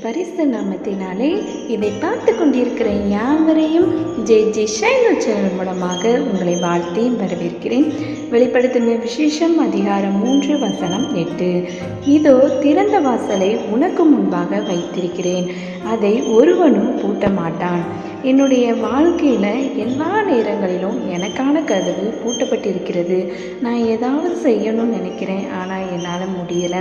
பிரியமானவர்களே இதை பார்த்து கொண்டிருக்கிற யாவரையும் ஜே ஜே ஷைனல் சேனல் மூலமாக உங்களை வாழ்த்தி வரவேற்கிறேன். வெளிப்படுத்தின விசேஷம் அதிகாரம் மூன்று வசனம் எட்டு. இதோ திறந்த வாசலை உனக்கு முன்பாக வைத்திருக்கிறேன். அதை ஒருவனும் பூட்ட மாட்டான் என்னுடைய வாழ்க்கையில் எல்லா நேரங்களிலும் எனக்கான கதவு பூட்டப்பட்டிருக்கிறது. நான் ஏதாவது செய்யணும்னு நினைக்கிறேன் ஆனால் என்னால் முடியலை.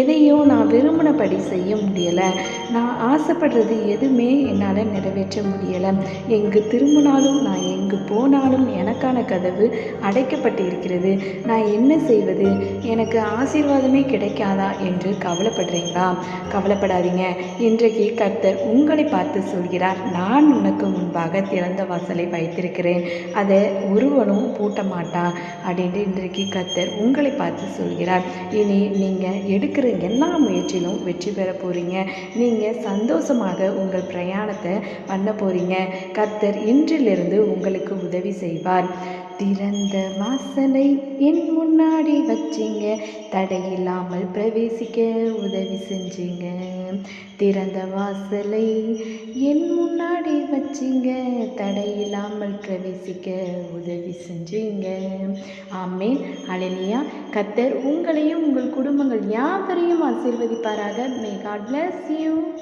எதையோ நான் விரும்பினபடி செய்ய முடியலை. நான் ஆசைப்படுறது எதுவுமே என்னால் நிறைவேற்ற முடியலை. எங்கு திரும்பினாலும் நான் எங்கு போனாலும் எனக்கான கதவு அடைக்கப்பட்டு இருக்கிறது நான் என்ன செய்வது? எனக்கு ஆசீர்வாதமே கிடைக்காதா என்று கவலைப்படுறீங்களா? கவலைப்படாதீங்க. இன்றைக்கு கர்த்தர் உங்களை பார்த்து சொல்கிறார். நான் உனக்கு முன்பாக திறந்த வாசலை வைத்திருக்கிறேன். அதை ஒருவனும் பூட்ட மாட்டான் அப்படின்ட்டு இன்றைக்கு கர்த்தர் உங்களை பார்த்து சொல்கிறார். இனி நீங்கள் எடுக்கிற எல்லா முயற்சியிலும் வெற்றி பெற போகிறீங்க நீங்கள் சந்தோஷமாக உங்கள் பிரயாணத்தை பண்ண போகிறீங்க கர்த்தர் இன்றிலிருந்து உங்களுக்கு உதவி செய்வார். திறந்த வாசலை என் முன்னாடி வச்சிங்க. தடையில்லாமல் பிரவேசிக்க உதவி செஞ்சீங்க. திறந்த வாசலை வச்சிங்க தடையில்லாமல் பிரவேசிக்க உதவி செஞ்சீங்க. ஆமேன். அலனியா கத்தர் உங்களையும் உங்கள் குடும்பங்கள் யாவரையும் ஆசீர்வதிப்பாராக. May God bless you